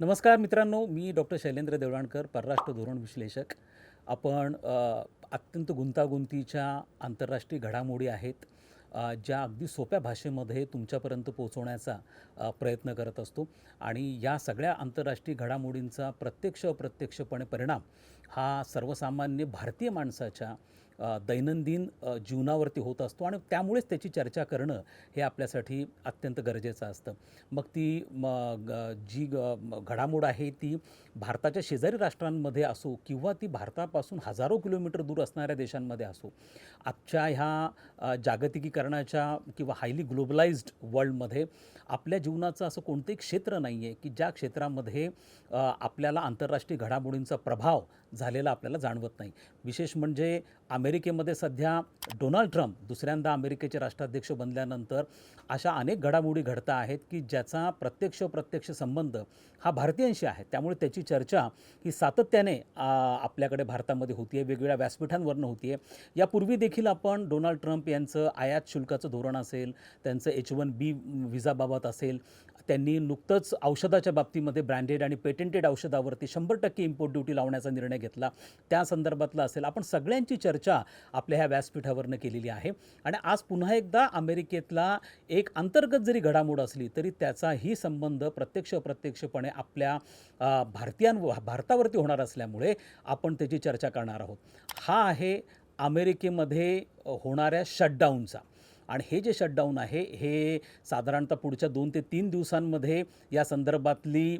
नमस्कार मित्रांनो मी डॉक्टर शैलेंद्र देवळाणकर परराष्ट्र धोरण विश्लेषक. आपण अत्यंत गुंतागुंतीच्या आंतरराष्ट्रीय घडामोडी आहेत ज्या अगदी सोप्या भाषेमध्ये तुमच्यापर्यंत पोहोचवण्याचा प्रयत्न करत असतो. आणि या सगळ्या आंतरराष्ट्रीय घडामोडींचा प्रत्यक्ष अप्रत्यक्षपणे परिणाम हा सर्वसामान्य भारतीय माणसाच्या दैनंदिन जीवनावरती होत असतो आणि त्यामुळेच त्याची चर्चा करणं हे आपल्यासाठी अत्यंत गरजेचं असतं. मग ती म ग जी ग घडामोड आहे ती भारताच्या शेजारी राष्ट्रांमध्ये असो किंवा ती भारतापासून हजारो किलोमीटर दूर असणाऱ्या देशांमध्ये असो आजच्या ह्या जागतिकीकरणाच्या किंवा हायली ग्लोबलाइज्ड वर्ल्डमध्ये आपल्या जीवनाचं असं कोणतंही क्षेत्र नाही आहे की ज्या क्षेत्रामध्ये आपल्याला आंतरराष्ट्रीय घडामोडींचा प्रभाव झालेला आपल्याला जाणवत नाही. विशेष म्हणजे अमेरिकेमध्ये सध्या डोनाल्ड ट्रम्प दुसऱ्यांदा अमेरिकेचे राष्ट्राध्यक्ष बनल्यानंतर अशा अनेक घडामोडी घडता आहेत की ज्याचा प्रत्यक्ष प्रत्यक्ष संबंध हा भारतीयांशी आहे. त्यामुळे त्याची चर्चा ही सातत्याने आपल्याकडे भारतामध्ये होती आहे वेगवेगळ्या व्यासपीठांवरनं होती आहे यापूर्वी देखील आपण डोनाल्ड ट्रम्प यांचं आयात शुल्काचं धोरण असेल त्यांचं एच वन बी विजाबाबत असेल त्यांनी नुकतंच औषधाच्या बाबतीमध्ये ब्रँडेड आणि पेटेंटेड औषधावरती शंभर टक्के इम्पोर्ट ड्युटी लावण्याचा निर्णय घेतला. त्या संदर्भातला असेल आपण सगळ्यांची चर्चा आपल्या ह्या व्यासपीठावरनं केलेली आहे. आणि आज पुन्हा एकदा अमेरिकेतला एक अंतर्गत जरी घडामोड असली तरी त्याचाही संबंध प्रत्यक्ष अप्रत्यक्षपणे आपल्या भारतीयांवर भारतावरती होणार असल्यामुळे आपण त्याची चर्चा करणार आहोत. हा आहे अमेरिकेमध्ये होणाऱ्या शटडाऊनचा आणि हे जे शटडाऊन आहे हे साधारणतः पुढच्या दोन ते तीन दिवसांमध्ये या संदर्भातली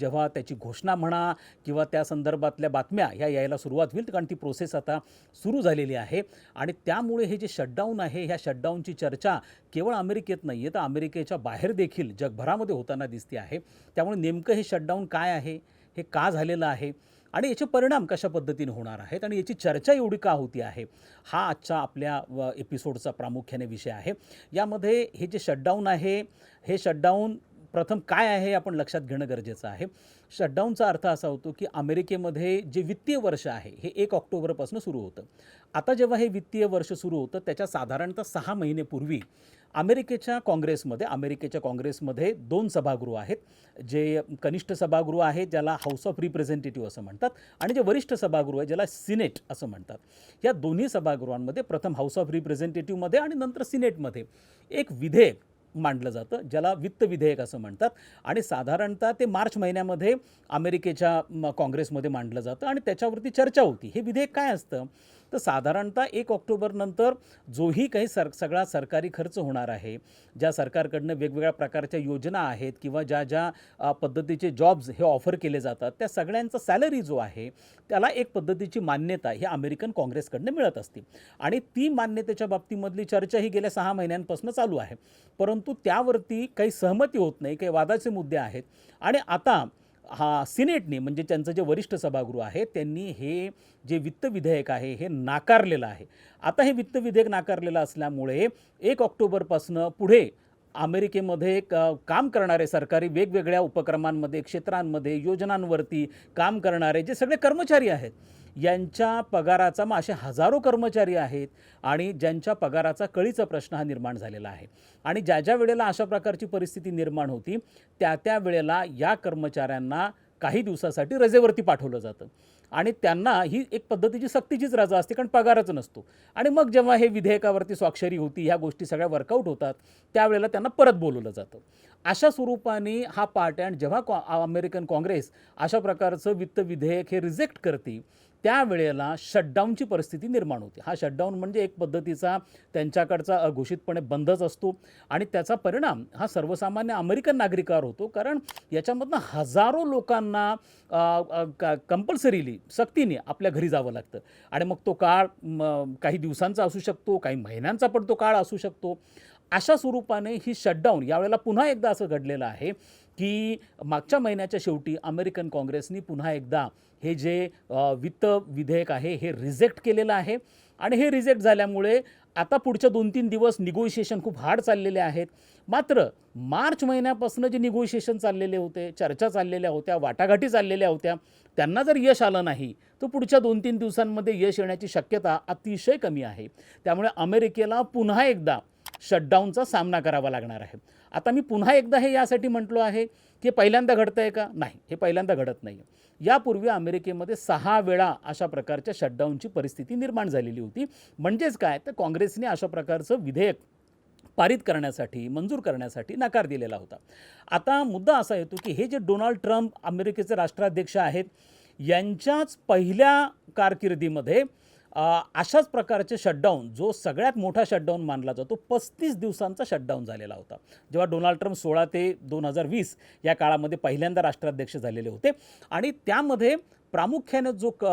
जेव्हा त्याची घोषणा म्हणा किंवा त्या संदर्भातल्या बातम्या ह्या यायला सुरुवात होईल कारण ती प्रोसेस आता सुरू झालेली आहे. आणि त्यामुळे हे जे शटडाऊन आहे ह्या शटडाऊनची चर्चा केवळ अमेरिकेत नाही आहे तर अमेरिकेच्या बाहेर देखील जगभरामध्ये होताना दिसते आहे. त्यामुळे नेमकं हे शटडाऊन काय आहे? हे का झालेलं आहे? आणि याचे परिणाम कशा पद्धतीने होणार आहेत आणि याची चर्चा एवढी का होती आहे? हा आजच्या आपल्या व एपिसोडचा प्रामुख्याने विषय आहे. यामध्ये हे जे शटडाऊन आहे हे शटडाऊन प्रथम काय आहे हे आपण लक्षात घेणं गरजेचं आहे. शटडाऊनचा अर्थ असा होतो की अमेरिकेमध्ये जे वित्तीय वर्ष आहे हे एक ऑक्टोबरपासून सुरू होतं. आता जेव्हा हे वित्तीय वर्ष सुरू होतं त्याच्या साधारणतः सहा महिनेपूर्वी अमेरिकेच्या काँग्रेसमध्ये अमेरिकेच्या काँग्रेसमध्ये दोन सभागृह आहेत. जे कनिष्ठ सभागृह आहे ज्याला हाऊस ऑफ रिप्रेझेंटेटिव्ह असं म्हणतात आणि जे वरिष्ठ सभागृह आहे ज्याला सिनेट असं म्हणतात. या दोन्ही सभागृहांमध्ये प्रथम हाऊस ऑफ रिप्रेझेंटेटिव्हमध्ये आणि नंतर सिनेटमध्ये एक विधेयक मांडलं जातं ज्याला वित्त विधेयक असं म्हणतात. आणि साधारणतः ते मार्च महिन्यामध्ये अमेरिकेच्या काँग्रेसमध्ये मांडलं जातं आणि त्याच्यावरती चर्चा होती. हे विधेयक काय असतं? तर साधारणतः एक ऑक्टोबरनंतर जोही काही सर सगळा सरकारी खर्च होणार आहे. ज्या सरकारकडनं वेगवेगळ्या प्रकारच्या योजना आहेत किंवा ज्या ज्या पद्धतीचे जॉब्स हे ऑफर केले जातात त्या सगळ्यांचा सॅलरी जो आहे त्याला एक पद्धतीची मान्यता ही अमेरिकन काँग्रेसकडनं मिळत असते. आणि ती मान्यतेच्या बाबतीमधली चर्चा ही गेल्या सहा महिन्यांपासून चालू आहे. परंतु त्यावरती काही सहमती होत नाही काही वादाचे मुद्दे आहेत. आणि आता हा सिनेटने म्हणजे त्यांचं जे वरिष्ठ सभागृह आहे त्यांनी हे जे वित्त विधेयक आहे हे नाकारलेलं आहे. आता हे वित्त विधेयक नाकारलेलं असल्यामुळे एक ऑक्टोबरपासनं पुढे अमेरिकेमध्ये क काम करणारे सरकारी वेगवेगळ्या उपक्रमांमध्ये क्षेत्रांमध्ये योजनांवरती काम करणारे जे सगळे कर्मचारी आहेत यांच्या पगाराचा मग असे हजारो कर्मचारी आहेत आणि ज्यांच्या पगाराचा कळीचा प्रश्न हा निर्माण झालेला आहे. आणि ज्या ज्या वेळेला अशा प्रकारची परिस्थिती निर्माण होती त्या त्या वेळेला या कर्मचाऱ्यांना काही दिवसासाठी रजेवरती पाठवलं जातं. आणि त्यांना ही एक पद्धतीची सक्तीचीच रजा असते कारण पगारच नसतो. आणि मग जेव्हा हे विधेयकावरती स्वाक्षरी होती ह्या गोष्टी सगळ्या वर्कआउट होतात त्यावेळेला त्यांना परत बोलवलं जातं. अशा स्वरूपाने हा पार्ट अँड जेव्हा कॉ अमेरिकन काँग्रेस अशा प्रकारचं वित्त विधेयक हे रिजेक्ट करते त्यावेळेला शटडाऊनची परिस्थिती निर्माण होते. हा शटडाऊन म्हणजे एक पद्धतीचा त्यांच्याकडचा अघोषितपणे बंदच असतो आणि त्याचा परिणाम हा सर्वसामान्य अमेरिकन नागरिकावर होतो. कारण याच्यामधनं हजारो लोकांना कंपल्सरीली सक्तीने आपल्या घरी जावं लागतं. आणि मग तो काळ काही दिवसांचा असू शकतो काही महिन्यांचा पण तो काळ असू शकतो. अशा स्वरूपाने ही शटडाऊन यावेळेला पुन्हा एकदा असं घडलेलं आहे. की मागच्या महिन्याच्या शेवटी अमेरिकन काँग्रेसनी पुन्हा एकदा हे जे वित्त विधेयक आहे हे रिजेक्ट केलेलं आहे. आणि हे रिजेक्ट झाल्यामुळे आता पुढच्या दोन तीन दिवस निगोशिएशन खूप हार्ड चाललेले आहेत. मात्र मार्च महिन्यापासून जे निगोशिएशन चाललेले होते चर्चा चाललेल्या होत्या वाटाघाटी चाललेल्या होत्या त्यांना जर यश आलं नाही तर पुढच्या दोन तीन दिवसांमध्ये यश येण्याची शक्यता अतिशय कमी आहे. त्यामुळे अमेरिकेला पुन्हा एकदा शटडाऊनचा सामना करावा लागणार आहे. आता मी पुन्हा एकदा हे यासाठी म्हटलो आहे की पहिल्यांदा घडतं आहे का? नाही हे पहिल्यांदा घडत नाही यापूर्वी अमेरिकेमध्ये सहा वेळा अशा प्रकारच्या शटडाऊनची परिस्थिती निर्माण झालेली होती. म्हणजेच काय? तर काँग्रेसने अशा प्रकारचं विधेयक पारित करण्यासाठी मंजूर करण्यासाठी नकार दिलेला होता. आता मुद्दा असा येतो की हे जे डोनाल्ड ट्रम्प अमेरिकेचे राष्ट्राध्यक्ष आहेत यांच्याच पहिल्या कारकिर्दीमध्ये अशाच प्रकारचे शटडाऊन जो सगळ्यात मोठा शटडाऊन मानला जातो पस्तीस दिवसांचा शटडाऊन झालेला होता. जेव्हा डोनाल्ड ट्रम्प सोळा ते दोन हजार वीस या काळामध्ये पहिल्यांदा राष्ट्राध्यक्ष झालेले होते आणि त्यामध्ये प्रामुख्याने जो क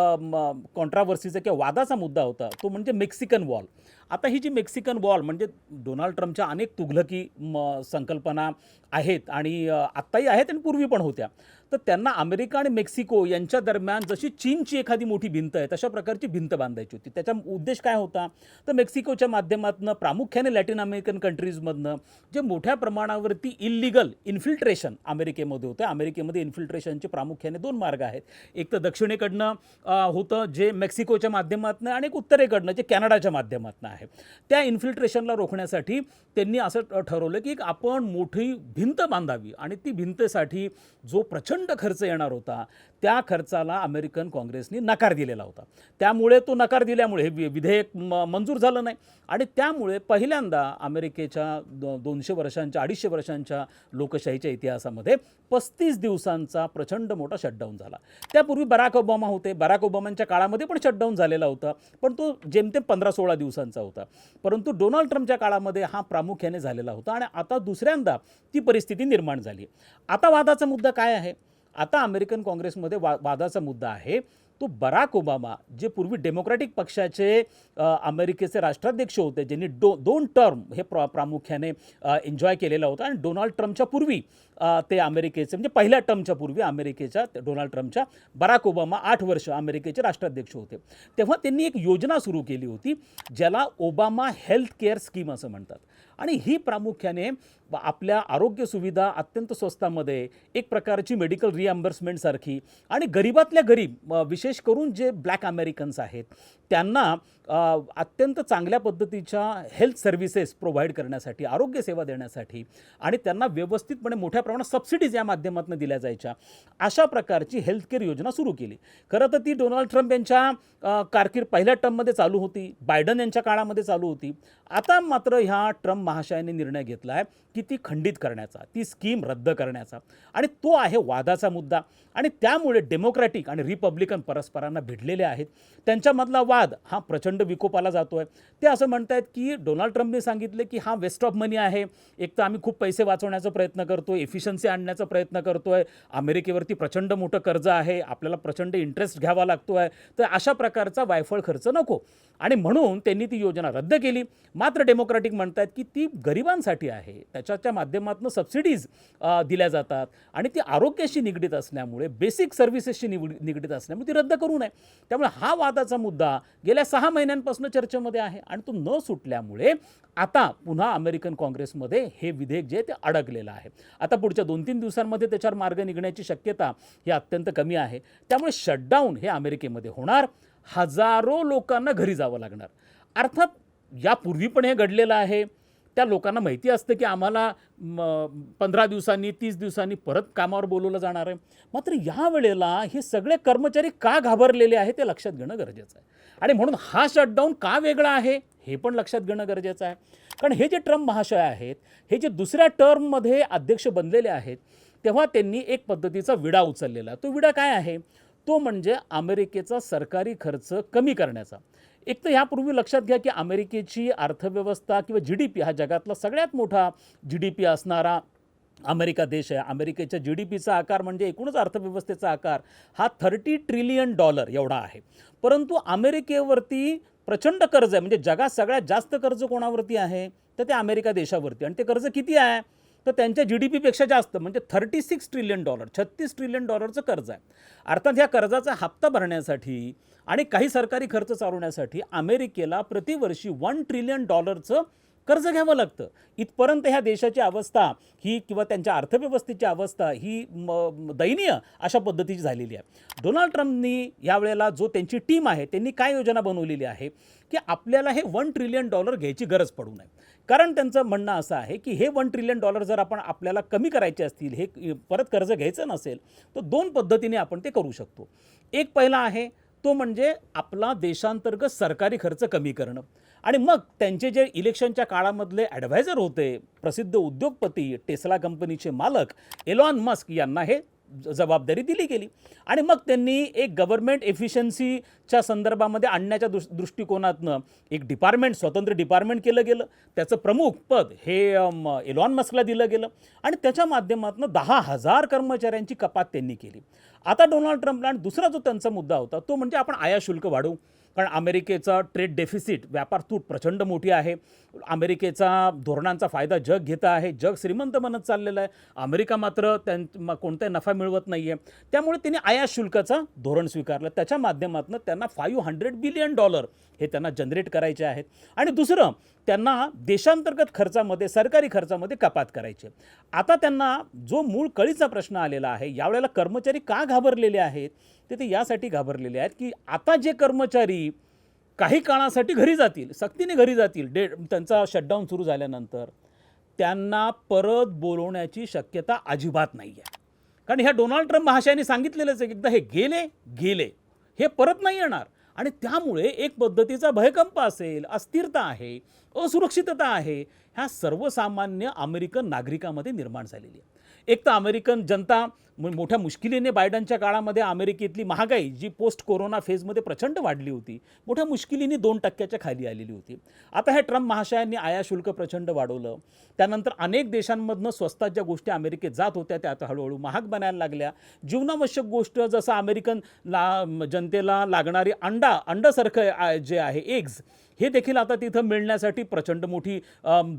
कॉन्ट्रावर्सीचा किंवा वादाचा मुद्दा होता तो म्हणजे मेक्सिकन वॉल आता ही जी मेक्सिकन वॉल म्हणजे डोनाल्ड ट्रम्पच्या अनेक तुघलकी म संकल्पना आहेत आणि आत्ताही आहेत आणि पूर्वी पण होत्या. तर त्यांना अमेरिका आणि मेक्सिको यांच्या दरम्यान जशी चीनची एखादी मोठी भिंत आहे तशा प्रकारची भिंत बांधायची होती. त्याचा उद्देश काय होता? तर मेक्सिकोच्या माध्यमातून प्रामुख्याने लॅटिन अमेरिकन कंट्रीजमधनं जे मोठ्या प्रमाणावरती इल्लिगल इन्फिल्ट्रेशन अमेरिकेमध्ये होतं. अमेरिकेमध्ये इन्फिल्ट्रेशनचे प्रामुख्याने दोन मार्ग आहेत. एक तर दक्षिणेकडनं होतं जे मेक्सिकोच्या माध्यमातून आणि एक उत्तरेकडनं जे कॅनडाच्या माध्यमातून आहे. त्या इन्फिल्ट्रेशनला रोखण्यासाठी त्यांनी असं ठरवलं की आपण मोठी भिंत बांधावी आणि ती भिंतेसाठी जो प्रचंड खर्च येणार होता. त्या खर्चाला अमेरिकन काँग्रेसने नकार दिलेला होता. त्यामुळे तो नकार दिल्यामुळे हे वि- विधेयक म- मंजूर झालं नाही. आणि त्यामुळे पहिल्यांदा अमेरिकेच्या दो दोनशे वर्षांच्या अडीचशे वर्षांच्या लोकशाहीच्या इतिहासामध्ये पस्तीस दिवसांचा प्रचंड मोठा शटडाऊन झाला. त्यापूर्वी बराक ओबामा होते. बराक ओबामांच्या काळामध्ये पण शटडाऊन झालेला होता. पण तो जेमतेम पंधरा सोळा दिवसांचा होता. परंतु डोनाल्ड ट्रम्पच्या काळामध्ये हा प्रामुख्याने झालेला होता. आणि आता दुसऱ्यांदा ती परिस्थिती निर्माण झाली. आता वादाचा मुद्दा काय आहे? आता अमेरिकन काँग्रेसमध्ये वा वादाचा मुद्दा आहे. तो बराक ओबामा जे पूर्वी डेमोक्रॅटिक पक्षाचे अमेरिकेचे राष्ट्राध्यक्ष होते ज्यांनी दो दोन टर्म हे प्रा प्रामुख्याने एन्जॉय केलेला होता आणि डोनाल्ड ट्रम्पच्या पूर्वी ते अमेरिकेचे म्हणजे पहिल्या टर्मच्या पूर्वी अमेरिकेच्या डोनाल्ड ट्रम्पच्या बराक ओबामा आठ वर्ष अमेरिकेचे राष्ट्राध्यक्ष होते. तेव्हा त्यांनी एक योजना सुरू केली होती ज्याला ओबामा हेल्थ केअर स्कीम असं म्हणतात. आणि ही प्रामुख्याने व आपल्या आरोग्य सुविधा अत्यंत स्वस्तामध्ये एक प्रकारची मेडिकल रिअम्बर्समेंटसारखी आणि गरीबातल्या गरीब विशेष करून जे ब्लॅक अमेरिकन्स आहेत त्यांना अत्यंत चांगल्या पद्धतीच्या हेल्थ सर्व्हिसेस प्रोव्हाइड करण्यासाठी आरोग्य सेवा देण्यासाठी आणि त्यांना व्यवस्थितपणे मोठ्या प्रमाणात सबसिडीज या माध्यमातून दिल्या जायच्या अशा प्रकारची हेल्थकेअर योजना सुरू केली. खरं तर ती डोनाल्ड ट्रम्प यांच्या कारकीर्द पहिल्या टर्ममध्ये चालू होती बायडन यांच्या काळामध्ये चालू होती. आता मात्र ह्या ट्रम्प महाशयाने निर्णय घेतला आहे की ती खंडित करण्याचा ती स्कीम रद्द करण्याचा. आणि तो आहे वादाचा मुद्दा. आणि त्यामुळे डेमोक्रॅटिक आणि रिपब्लिकन परस्परांना भिडलेले आहेत. त्यांच्यामधला वाद हा प्रचंड विकोपाला जातो आहे ते असं म्हणत आहेत की डोनाल्ड ट्रम्पने सांगितले की हा वेस्ट ऑफ मनी आहे. एक तर आम्ही खूप पैसे वाचवण्याचा प्रयत्न करतोय एफिशियन्सी आणण्याचा प्रयत्न करतो आहे अमेरिकेवरती प्रचंड मोठं कर्ज आहे. आपल्याला प्रचंड इंटरेस्ट घ्यावा लागतो आहे तर अशा प्रकारचा वायफळ खर्च नको. आणि म्हणून त्यांनी ती योजना रद्द केली. मात्र डेमोक्रॅटिक म्हणत आहेत की ती गरिबांसाठी आहे. त्याच्याच्या माध्यमातून सबसिडीज दिल्या जातात. आणि ती आरोग्याशी निगडीत असल्यामुळे बेसिक सर्व्हिसेसशी निवड निगडीत असल्यामुळे ती रद्द करू नये. त्यामुळे हा वादाचा मुद्दा गेल्या सहा महिन्यांपासून चर्चेमध्ये आहे आणि तो न सुटल्यामुळे आता पुन्हा अमेरिकन काँग्रेसमध्ये हे विधेयक जे आहे ते अडकलेलं आहे. आता पुढच्या दोन तीन दिवसांमध्ये त्याच्यावर मार्ग निघण्याची शक्यता ही अत्यंत कमी आहे. त्यामुळे शटडाऊन हे अमेरिकेमध्ये होणार. हजारो लोकांना घरी जावं लागणार. अर्थात यापूर्वी पण हे घडलेलं आहे. त्या लोकांना माहिती असतं की आम्हाला पंधरा दिवसांनी तीस दिवसांनी परत कामावर बोलवलं जाणार आहे. मात्र या वेळेला हे सगळे कर्मचारी का घाबरलेले आहे ते लक्षात घेणं गरजेचं आहे. आणि म्हणून हा शटडाऊन का वेगळा आहे हे पण लक्षात घेणं गरजेचं आहे. कारण हे जे ट्रम्प महाशय आहेत हे जे दुसऱ्या टर्ममध्ये अध्यक्ष बनलेले आहेत तेव्हा त्यांनी एक पद्धतीचा विडा उचललेला. तो विडा काय आहे? तो म्हणजे अमेरिकेचा सरकारी खर्च कमी करण्याचा. एक तर ह्यापूर्वी लक्षात घ्या की अमेरिकेची अर्थव्यवस्था किंवा जी डी पी हा जगातला सगळ्यात मोठा जी डी पी असणारा अमेरिका देश आहे. अमेरिकेच्या जी डी पीचा आकार म्हणजे एकूणच अर्थव्यवस्थेचा आकार हा थर्टी ट्रिलियन डॉलर एवढा आहे. परंतु अमेरिकेवरती प्रचंड कर्ज आहे. म्हणजे जगात सगळ्यात जास्त कर्ज कोणावरती आहे? तर ते अमेरिका देशावरती आणि ते कर्ज किती आहे? तर त्यांच्या जी डी पीपेक्षा जास्त म्हणजे थर्टी सिक्स ट्रिलियन डॉलर छत्तीस ट्रिलियन डॉलरचं कर्ज आहे. अर्थात ह्या कर्जाचा हप्ता भरण्यासाठी आणि काही सरकारी खर्च चालवण्यासाठी अमेरिकेला प्रतिवर्षी वन ट्रिलियन डॉलरचं कर्ज घ्यावं लागतं. इथपर्यंत ह्या देशाची अवस्था ही किंवा त्यांच्या अर्थव्यवस्थेची अवस्था ही दयनीय अशा पद्धतीची झालेली आहे. डोनाल्ड ट्रम्पनी यावेळेला जो त्यांची टीम आहे त्यांनी काय योजना बनवलेली आहे? की आपल्याला हे वन ट्रिलियन डॉलर घ्यायची गरज पडू नये. कारण त्यांचं म्हणणं असं आहे की हे वन ट्रिलियन डॉलर जर आपण आपल्याला कमी करायचे असतील हे परत कर्ज घ्यायचं नसेल तर दोन पद्धतीने आपण ते करू शकतो. एक पहिला आहे तो म्हणजे आपला देशांतर्गत सरकारी खर्च कमी करणं. आणि मग त्यांचे जे इलेक्शनच्या काळामधले ॲडवायझर होते प्रसिद्ध उद्योगपती टेस्ला कंपनीचे मालक एलॉन मस्क यांना हे जबाबदारी दिली गेली. आणि मग त्यांनी एक गव्हर्नमेंट एफिशियन्सीच्या संदर्भामध्ये आणण्याच्या दृष् दृष्टिकोनातनं एक डिपार्टमेंट स्वतंत्र डिपार्टमेंट केलं गेलं. त्याचं प्रमुख पद हे एलॉन मस्कला दिलं गेलं. आणि त्याच्या माध्यमातून दहा हजार कर्मचाऱ्यांची कपात त्यांनी केली. आता डोनाल्ड ट्रम्पला आणि दुसरा जो त्यांचा मुद्दा होता तो म्हणजे आपण आया शुल्क वाढवू. कारण अमेरिकेचा ट्रेड डेफिसिट व्यापार तूट प्रचंड मोठी आहे. अमेरिकेचा धोरणांचा फायदा जग घेतं आहे. जग श्रीमंत बनत चाललेलं आहे. अमेरिका मात्र त्यां कोणताही नफा मिळवत नाही आहे त्यामुळे त्यांनी आयात शुल्काचं धोरण स्वीकारलं. त्याच्या माध्यमातून त्यांना फाईव्ह हंड्रेड बिलियन डॉलर हे त्यांना जनरेट करायचे आहेत. आणि दुसरं त्यांना देशांतर्गत खर्चामध्ये सरकारी खर्चामध्ये कपात करायची. आता त्यांना जो मूळ कळीचा प्रश्न आलेला आहे यावेळेला कर्मचारी का घाबरलेले आहेत ते ते यासाठी घाबरलेले आहेत की आता जे कर्मचारी काही काळासाठी घरी जातील सक्तीने घरी जातील डे त्यांचा शटडाऊन सुरू झाल्यानंतर त्यांना परत बोलवण्याची शक्यता अजिबात नाही आहे कारण ह्या डोनाल्ड ट्रम्प महाशयाने सांगितलेलंच आहे एकदा हे गेले गेले. हे परत नाही येणार. आणि त्यामुळे एक पद्धतीचा भयकंप असेल अस्थिरता आहे असुरक्षितता आहे ह्या सर्वसामान्य अमेरिकन नागरिकामध्ये निर्माण झालेली आहे. एक तर अमेरिकन जनता मोठ्या मुश्किलीने बायडनच्या काळामध्ये अमेरिकेतली महागाई जी पोस्ट कोरोना फेजमध्ये प्रचंड वाढली होती मोठ्या मुश्किलीने दोन टक्क्याच्या खाली आलेली होती. आता हे ट्रम्प महाशयांनी आया शुल्क प्रचंड वाढवलं. त्यानंतर अनेक देशांमधनं स्वस्तात ज्या गोष्टी अमेरिकेत जात होत्या त्या आता हळूहळू महाग बनायला लागल्या. जीवनावश्यक गोष्ट जसं अमेरिकन ला जनतेला लागणारी अंडा अंडासारखं जे आहे एग्ज हे देखील आता तिथं मिळण्यासाठी प्रचंड मोठी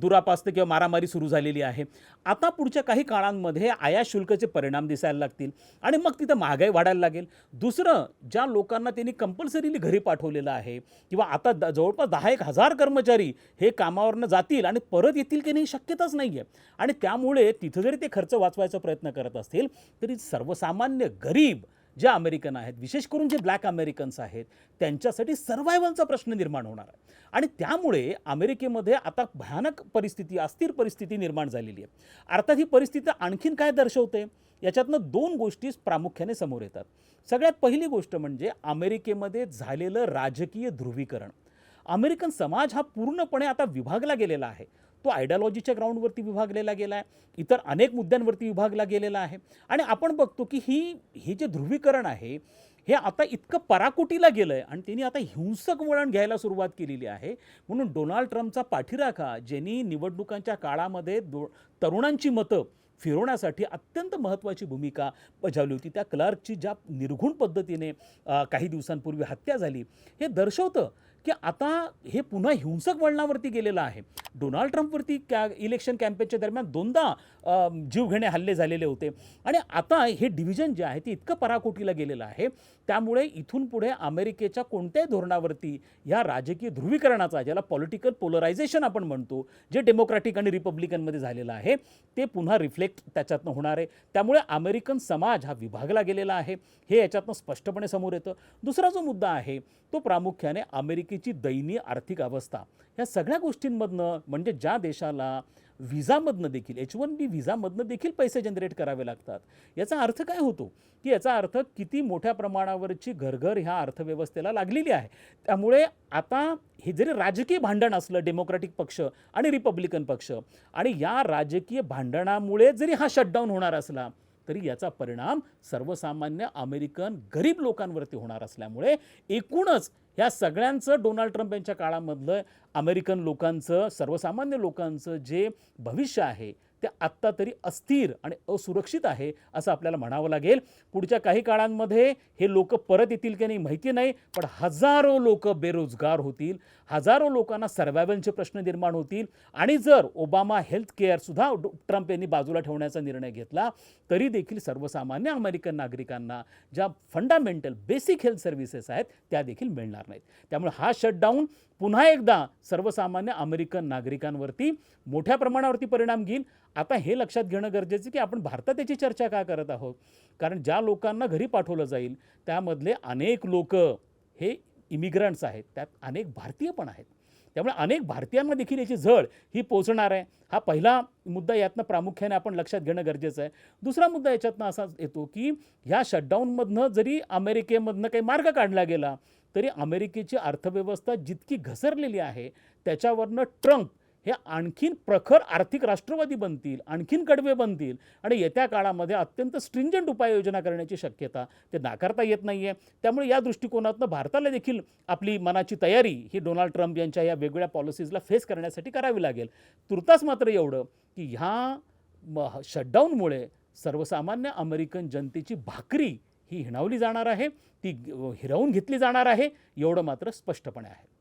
दुरापास्त किंवा मारामारी सुरू झालेली आहे. आता पुढच्या काही काळांमध्ये आयात शुल्काचे परिणाम दिसायला लागतील. आणि मग तिथं महागाई वाढायला लागेल. दुसरं ज्या लोकांना त्यांनी कंपल्सरीली घरी पाठवलेलं आहे किंवा आता द- जवळपास दहा एक हजार कर्मचारी हे कामावरनं जातील आणि परत येतील की नाही शक्यताच नाही आहे आणि त्यामुळे तिथं जरी ते खर्च वाचवायचा प्रयत्न करत असतील तरी सर्वसामान्य गरीब जे अमेरिकन आहेत विशेष करून जे ब्लॅक अमेरिकन्स आहेत त्यांच्यासाठी सर्वायवलचा प्रश्न निर्माण होणार आहे. आणि त्यामुळे अमेरिकेमध्ये आता भयानक परिस्थिती अस्थिर परिस्थिती निर्माण झालेली आहे. अर्थात ही परिस्थिती आणखीन काय दर्शवते? याच्यातनं दोन गोष्टी प्रामुख्याने समोर येतात. सगळ्यात पहिली गोष्ट म्हणजे अमेरिकेमध्ये झालेलं राजकीय ध्रुवीकरण. अमेरिकन समाज हा पूर्णपणे आता विभागला गेलेला आहे. तो आयडियॉलॉजीच्या ग्राउंडवरती विभागलेला गेला आहे इतर अनेक मुद्द्यांवरती विभागला गेलेला आहे. आणि आपण बघतो की ही हे जे ध्रुवीकरण आहे हे आता इतकं पराकोटीला गेलं आहे आणि त्यांनी आता हिंसक वळण घ्यायला सुरुवात केलेली आहे. म्हणून डोनाल्ड ट्रम्पचा पाठीराखा ज्यांनी निवडणुकांच्या काळामध्ये दो तरुणांची मतं फिरवण्यासाठी अत्यंत महत्त्वाची भूमिका बजावली होती. त्या क्लार्कची ज्या निर्घुण पद्धतीने काही दिवसांपूर्वी हत्या झाली हे दर्शवतं की आता हे पुन्हा हिंसक वळणावरती गेलेलं आहे. डोनाल्ड ट्रम्पवरती कॅ इलेक्शन कॅम्पेनच्या दरम्यान दोनदा जीवघेणे हल्ले झालेले होते. आणि आता हे डिव्हिजन जे आहे ते इतकं पराकोटीला गेलेलं आहे. त्यामुळे इथून पुढे अमेरिकेच्या कोणत्याही धोरणावरती ह्या राजकीय ध्रुवीकरणाचा ज्याला पॉलिटिकल पोलरायझेशन आपण म्हणतो जे डेमोक्रॅटिक आणि रिपब्लिकनमध्ये झालेलं आहे ते पुन्हा रिफ्लेक्ट त्याच्यातनं होणार आहे. त्यामुळे अमेरिकन समाज हा विभागला गेलेला आहे. हे याच्यातनं स्पष्टपणे समोर येतं. दुसरा जो मुद्दा आहे तो प्रामुख्याने अमेरिकेची दयनीय आर्थिक अवस्था. ह्या सगळ्या गोष्टींमधनं म्हणजे ज्या देशाला व्हिजामधनं देखील एच वन बी व्हिजामधनं देखील पैसे जनरेट करावे लागतात याचा अर्थ काय होतो? की याचा अर्थ किती मोठ्या प्रमाणावरची घरघर ह्या अर्थव्यवस्थेला लागलेली आहे. त्यामुळे आता हे जरी राजकीय भांडण असलं डेमोक्रॅटिक पक्ष आणि रिपब्लिकन पक्ष आणि या राजकीय भांडणामुळे जरी हा शटडाऊन होणार असला तरी याचा परिणाम सर्वसामान्य अमेरिकन गरीब लोकांवरती होणार असल्यामुळे एकूणच ह्या सगळ्यांचं डोनाल्ड ट्रम्प यांच्या काळामधलं अमेरिकन लोकांचं सर्वसामान्य लोकांचं जे भविष्य आहे त्या आत्ता तरी अस्थिर आणि असुरक्षित आहे असं आपल्याला म्हणावं लागेल. पुढच्या काही काळांमध्ये हे लोक परत येतील की नाही माहिती नाही पण हजारो लोक बेरोजगार होतील हजारो लोकांना सर्वायवलचे प्रश्न निर्माण होतील आणि जर ओबामा हेल्थ केअरसुद्धा ट्रम्प यांनी बाजूला ठेवण्याचा निर्णय घेतला तरी देखील सर्वसामान्य अमेरिकन नागरिकांना ज्या फंडामेंटल बेसिक हेल्थ सर्व्हिसेस आहेत त्या देखील मिळणार नाहीत. त्यामुळे हा शटडाऊन पुन्हा एकदा सर्वसामान्य अमेरिकन नागरिकांवरती मोठ्या प्रमाणावरती परिणाम घेईल. आता हे लक्षात घेणं गरजेचं की आपण भारतात याची चर्चा का करत आहोत? कारण ज्या लोकांना घरी पाठवलं जाईल त्यामधले अनेक लोक हे इमिग्रंट्स आहेत. त्यात अनेक भारतीय पण आहेत. त्यामुळे अनेक भारतीयांना देखील याची झळ ही पोचणार आहे. हा पहिला मुद्दा यातनं प्रामुख्याने आपण लक्षात घेणं गरजेचं आहे. दुसरा मुद्दा याच्यातनं असा येतो की ह्या शटडाऊनमधनं जरी अमेरिकेमधनं काही मार्ग काढला गेला तरी अमेरिकेची अर्थव्यवस्था जितकी घसरलेली आहे त्याच्यावरनं ट्रम्प हे आणखीन प्रखर आर्थिक राष्ट्रवादी बनतील आणखीन कडवे बनतील आणि येत्या काळामध्ये अत्यंत स्ट्रिंजंट उपाययोजना करण्याची शक्यता ते नाकारता येत नाही आहे त्यामुळे या दृष्टिकोनातनं भारताला देखील आपली मनाची तयारी ही डोनाल्ड ट्रम्प यांच्या या वेगवेगळ्या पॉलिसीजला फेस करण्यासाठी करावी लागेल. तुर्तास मात्र एवढं की ह्या म- शटडाऊनमुळे सर्वसामान्य अमेरिकन जनतेची भाकरी ही हिणावली जाणार आहे ती हिरावून घेतली जाणार आहे एवढं मात्र स्पष्टपणे आहे.